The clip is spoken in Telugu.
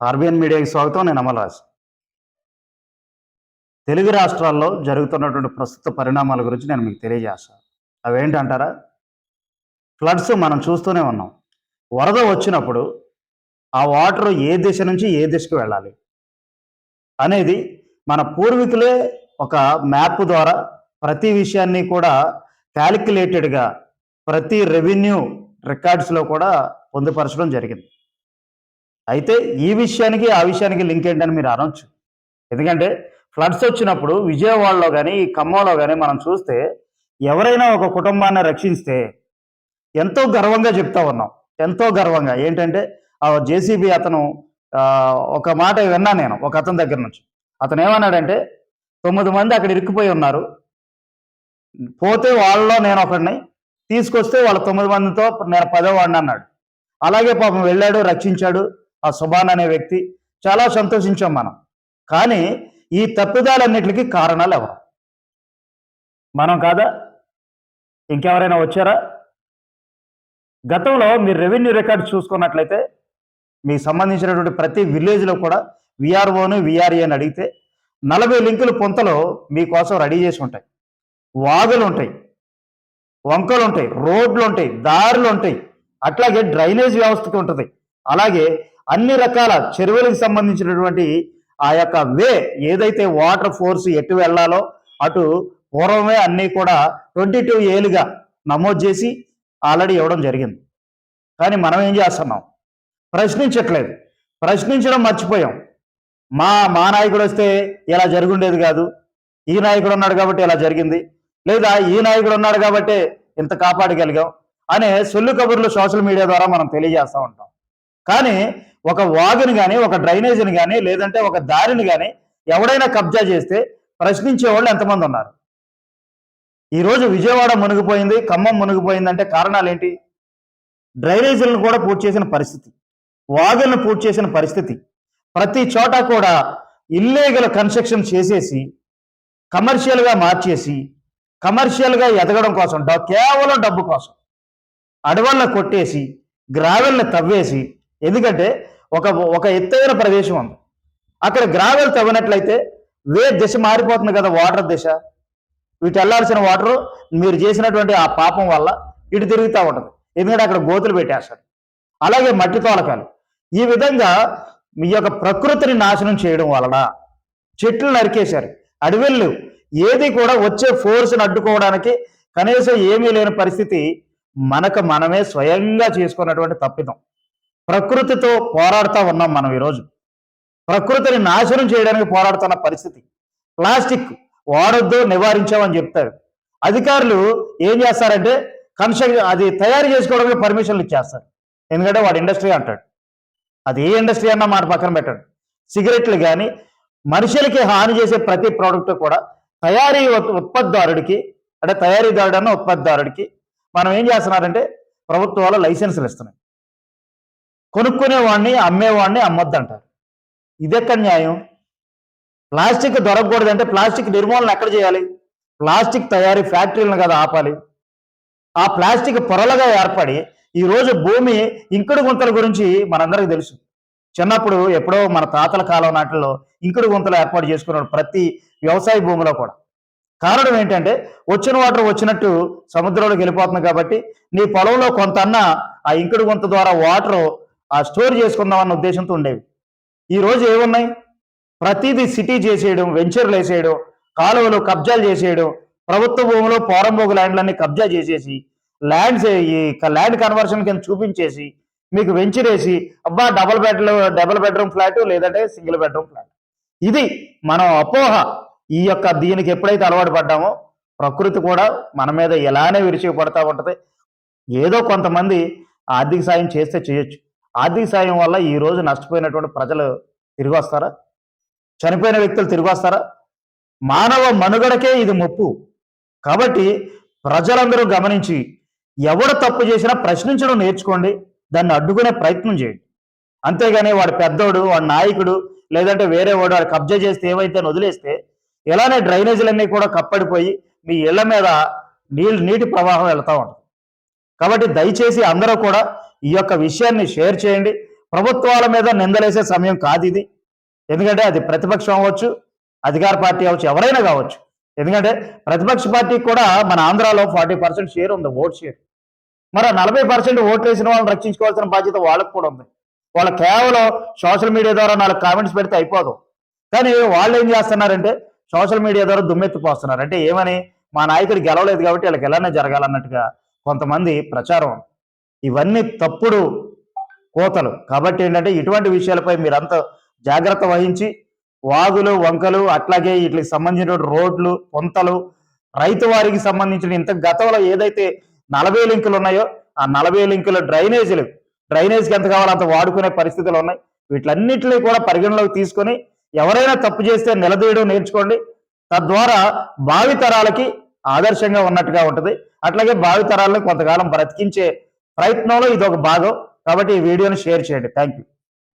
ఆర్బిఎన్ మీడియాకి స్వాగతం నేను అమలరాజ్. తెలుగు రాష్ట్రాల్లో జరుగుతున్నటువంటి ప్రస్తుత పరిణామాల గురించి నేను మీకు తెలియజేస్తాను అవేంటంటారా? ఫ్లడ్స్ మనం చూస్తూనే ఉన్నాం. వరద వచ్చినప్పుడు ఆ వాటర్ ఏ దిశ నుంచి ఏ దిశకు వెళ్ళాలి? అనేది మన పూర్వీకులే ఒక మ్యాప్ ద్వారా ప్రతి విషయాన్ని కూడా క్యాలిక్యులేటెడ్గా ప్రతి రెవెన్యూ రికార్డ్స్లో కూడా పొందుపరచడం జరిగింది. అయితే ఈ విషయానికి ఆ విషయానికి లింక్ ఏంటని మీరు అనొచ్చు. ఎందుకంటే ఫ్లడ్స్ వచ్చినప్పుడు విజయవాడలో కానీ ఈ ఖమ్మంలో కానీ మనం చూస్తే ఎవరైనా ఒక కుటుంబాన్ని రక్షిస్తే ఎంతో గర్వంగా చెప్తా ఉన్నాం. ఎంతో గర్వంగా. ఏంటంటే ఆ జేసీబీ అతను ఒక మాట విన్నా నేను ఒక అతని దగ్గర నుంచి. అతను ఏమన్నాడంటే తొమ్మిది మంది అక్కడ ఇరుక్కుపోయి ఉన్నారు. పోతే వాళ్ళలో నేను ఒకడిని తీసుకొస్తే వాళ్ళ తొమ్మిది మందితో నేను పదో వాడిని అన్నాడు. అలాగే పాపం వెళ్ళాడు రక్షించాడు. ఆ సుభాన్ అనే వ్యక్తి చాలా సంతోషించాం మనం. కానీ ఈ తప్పిదాలన్నిటికీ కారణాలు ఎవరు? మనం కాదా? ఇంకెవరైనా వచ్చారా? గతంలో మీరు రెవెన్యూ రికార్డ్స్ చూసుకున్నట్లయితే మీకు సంబంధించినటువంటి ప్రతి విలేజ్లో కూడా విఆర్ఓని విఆర్ఏ అని అడిగితే నలభై లింకులు పొంతలో మీకోసం రెడీ చేసి ఉంటాయి. వాగులు ఉంటాయి. వంకలు ఉంటాయి. రోడ్లు ఉంటాయి. దారులు ఉంటాయి. అట్లాగే డ్రైనేజ్ వ్యవస్థకి ఉంటుంది. అలాగే అన్ని రకాల చెరువులకు సంబంధించినటువంటి ఆ యొక్క వే ఏదైతే వాటర్ ఫోర్స్ ఎటు వెళ్ళాలో అటు పూర్వమే అన్నీ కూడా ట్వంటీ టూ ఏలుగా నమోదు చేసి ఆల్రెడీ ఇవ్వడం జరిగింది. కానీ మనం ఏం చేస్తున్నాం? ప్రశ్నించట్లేదు. ప్రశ్నించడం మర్చిపోయాం. మా మా నాయకుడు వస్తే ఇలా జరుగుండేది కాదు. ఈ నాయకుడు ఉన్నాడు కాబట్టి ఇలా జరిగింది. లేదా ఈ నాయకుడు ఉన్నాడు కాబట్టి ఇంత కాపాడగలిగాం అనే సొల్లు కబుర్లు సోషల్ మీడియా ద్వారా మనం తెలియజేస్తూ ఉంటాం. కానీ ఒక వాగుని కానీ ఒక డ్రైనేజీని కానీ లేదంటే ఒక దారిని కానీ ఎవడైనా కబ్జా చేస్తే ప్రశ్నించే వాళ్ళు ఎంతమంది ఉన్నారు? ఈరోజు విజయవాడ మునిగిపోయింది ఖమ్మం మునిగిపోయింది అంటే కారణాలు ఏంటి డ్రైనేజీలను కూడా పూర్తి చేసిన పరిస్థితి వాగులను పూర్తి చేసిన పరిస్థితి. ప్రతి చోట కూడా ఇల్లీగల్ కన్స్ట్రక్షన్ చేసేసి కమర్షియల్గా మార్చేసి కమర్షియల్గా ఎదగడం కోసం డ- కేవలం డబ్బు కోసం అడవులను కొట్టేసి గ్రావెల్ని తవ్వేసి ఎందుకంటే ఒక ఒక ఎత్తైన ప్రదేశం ఉంది అక్కడ గ్రావెల్ తవ్వినట్లయితే వే దిశ మారిపోతుంది కదా వాటర్ దిశ. ఇటు వెళ్ళాల్సిన వాటర్ మీరు చేసినటువంటి ఆ పాపం వల్ల ఇటు తిరుగుతూ ఉంటుంది. ఎందుకంటే అక్కడ గోతులు పెట్టేస్తారు. అలాగే మట్టి తోలకాలు. ఈ విధంగా మీ యొక్క ప్రకృతిని నాశనం చేయడం వలన చెట్లు నరికేశారు. అడవిళ్ళు ఏది కూడా వచ్చే ఫోర్స్ని అడ్డుకోవడానికి కనీసం ఏమీ లేని పరిస్థితి మనకు మనమే స్వయంగా చేసుకున్నటువంటి తప్పిదం. ప్రకృతితో పోరాడుతూ ఉన్నాం మనం ఈరోజు. ప్రకృతిని నాశనం చేయడానికి పోరాడుతున్న పరిస్థితి. ప్లాస్టిక్ వాడొద్దు నివారించామని చెప్తారు. అధికారులు ఏం చేస్తారంటే కన్స్ట్రక్షన్ అది తయారు చేసుకోవడానికి పర్మిషన్లు ఇచ్చేస్తారు. ఎందుకంటే వాడు ఇండస్ట్రీ అంటాడు. అది ఏ ఇండస్ట్రీ అన్న మాట పక్కన పెట్టాడు. సిగరెట్లు కానీ మనుషులకి హాని చేసే ప్రతి ప్రోడక్ట్ కూడా తయారీ ఉత్పత్తిదారుడికి అంటే తయారీదారుడు అన్న ఉత్పత్తిదారుడికి మనం ఏం చేస్తున్నారంటే ప్రభుత్వాలు లైసెన్సులు ఇస్తున్నాయి కొనుక్కునేవాడిని అమ్మేవాడిని అమ్మొద్దంటారు. ఇదెక్కడ న్యాయం? ప్లాస్టిక్ దొరకకూడదంటే ప్లాస్టిక్ నిర్మూలన ఎక్కడ చేయాలి? ప్లాస్టిక్ తయారీ ఫ్యాక్టరీలను కదా ఆపాలి. ఆ ప్లాస్టిక్ పొరలుగా ఏర్పడి ఈరోజు భూమి ఇంకుడు గుంతల గురించి మనందరికీ తెలుసు. చిన్నప్పుడు ఎప్పుడో మన తాతల కాలం నాటిలో ఇంకుడు గుంతలు ఏర్పాటు చేసుకున్నాడు ప్రతి వ్యవసాయ భూమిలో కూడా. కారణం ఏంటంటే వచ్చిన వాటర్ వచ్చినట్టు సముద్రంలోకి వెళ్ళిపోతుంది కాబట్టి నీ పొలంలో కొంత అన్న ఆ ఇంకుడు గుంత ద్వారా వాటర్ స్టోర్ చేసుకుందాం అన్న ఉద్దేశంతో ఉండేవి. ఈరోజు ఏమున్నాయి? ప్రతిదీ సిటీ చేసేయడం వెంచర్లు వేసేయడం కాలువలు కబ్జాలు చేసేయడం ప్రభుత్వ భూములు పోరంబోగు ల్యాండ్లన్నీ కబ్జా చేసేసి ల్యాండ్స్ ఈ ల్యాండ్ కన్వర్షన్ కింద చూపించేసి మీకు వెంచరేసి అబ్బా డబుల్ బెడ్లు డబుల్ బెడ్రూమ్ ఫ్లాట్ లేదంటే సింగిల్ బెడ్రూమ్ ఫ్లాట్. ఇది మనం అపోహ. ఈ యొక్క దీనికి ఎప్పుడైతే అలవాటు పడ్డామో ప్రకృతి కూడా మన మీద ఎలానే విరిచిపడతా ఉంటుంది. ఏదో కొంతమంది ఆర్థిక సాయం చేస్తే చేయొచ్చు. ఆర్థిక సాయం వల్ల ఈ రోజు నష్టపోయినటువంటి ప్రజలు తిరిగి వస్తారా చనిపోయిన వ్యక్తులు తిరిగి వస్తారా మానవ మనుగడకే ఇది ముప్పు. కాబట్టి ప్రజలందరూ గమనించి ఎవడు తప్పు చేసినా ప్రశ్నించడం నేర్చుకోండి దాన్ని అడ్డుకునే ప్రయత్నం చేయండి. అంతేగాని వాడు పెద్దోడు వాడు నాయకుడు లేదంటే వేరే వాడు వాడు కబ్జా చేస్తే ఏమైతే వదిలేస్తే ఇలానే డ్రైనేజీలన్నీ కూడా కప్పడిపోయి మీ ఇళ్ళ మీద నీళ్ళు నీటి ప్రవాహం వెళ్తూ ఉంటుంది. కాబట్టి దయచేసి అందరూ కూడా ఈ యొక్క విషయాన్ని షేర్ చేయండి. ప్రభుత్వాల మీద నిందలేసే సమయం కాదు ఇది. ఎందుకంటే అది ప్రతిపక్షం అవ్వచ్చు అధికార పార్టీ అవ్వచ్చు ఎవరైనా కావచ్చు. ఎందుకంటే ప్రతిపక్ష పార్టీ కూడా మన ఆంధ్రాలో ఫార్టీ పర్సెంట్ షేర్ ఉంది ఓట్ షేర్. మరి నలభై పర్సెంట్ ఓట్లు వేసిన వాళ్ళని రక్షించుకోవాల్సిన బాధ్యత వాళ్ళకు కూడా ఉంది. వాళ్ళు కేవలం సోషల్ మీడియా ద్వారా నాలుగు కామెంట్స్ పెడితే అయిపోదు. కానీ వాళ్ళు ఏం చేస్తున్నారంటే సోషల్ మీడియా ద్వారా దుమ్మెత్తిపోస్తున్నారు. అంటే ఏమని? మా నాయకుడు గెలవలేదు కాబట్టి వీళ్ళకి ఎలానే జరగాలన్నట్టుగా కొంతమంది ప్రచారం. ఇవన్నీ తప్పుడు కోతలు. కాబట్టి ఏంటంటే ఇటువంటి విషయాలపై మీరంతా జాగ్రత్త వహించి వాగులు వంకలు అట్లాగే వీటికి సంబంధించిన రోడ్లు పొంతలు రైతు వారికి సంబంధించిన ఇంత గతంలో ఏదైతే నలభై లింకులు ఉన్నాయో ఆ నలభై లింకుల డ్రైనేజీలు డ్రైనేజ్కి ఎంత కావాలో అంత వాడుకునే పరిస్థితులు ఉన్నాయి. వీటిలన్నింటినీ కూడా పరిగణలోకి తీసుకొని ఎవరైనా తప్పు చేస్తే నిలదీయడం నేర్చుకోండి. తద్వారా భావితరాలకి ఆదర్శంగా ఉన్నట్టుగా ఉంటుంది. అట్లాగే భావితరాలను కొంతకాలం బ్రతికించే ప్రయత్నంలో ఇది ఒక భాగం. కాబట్టి ఈ వీడియోని షేర్ చేయండి. Thank you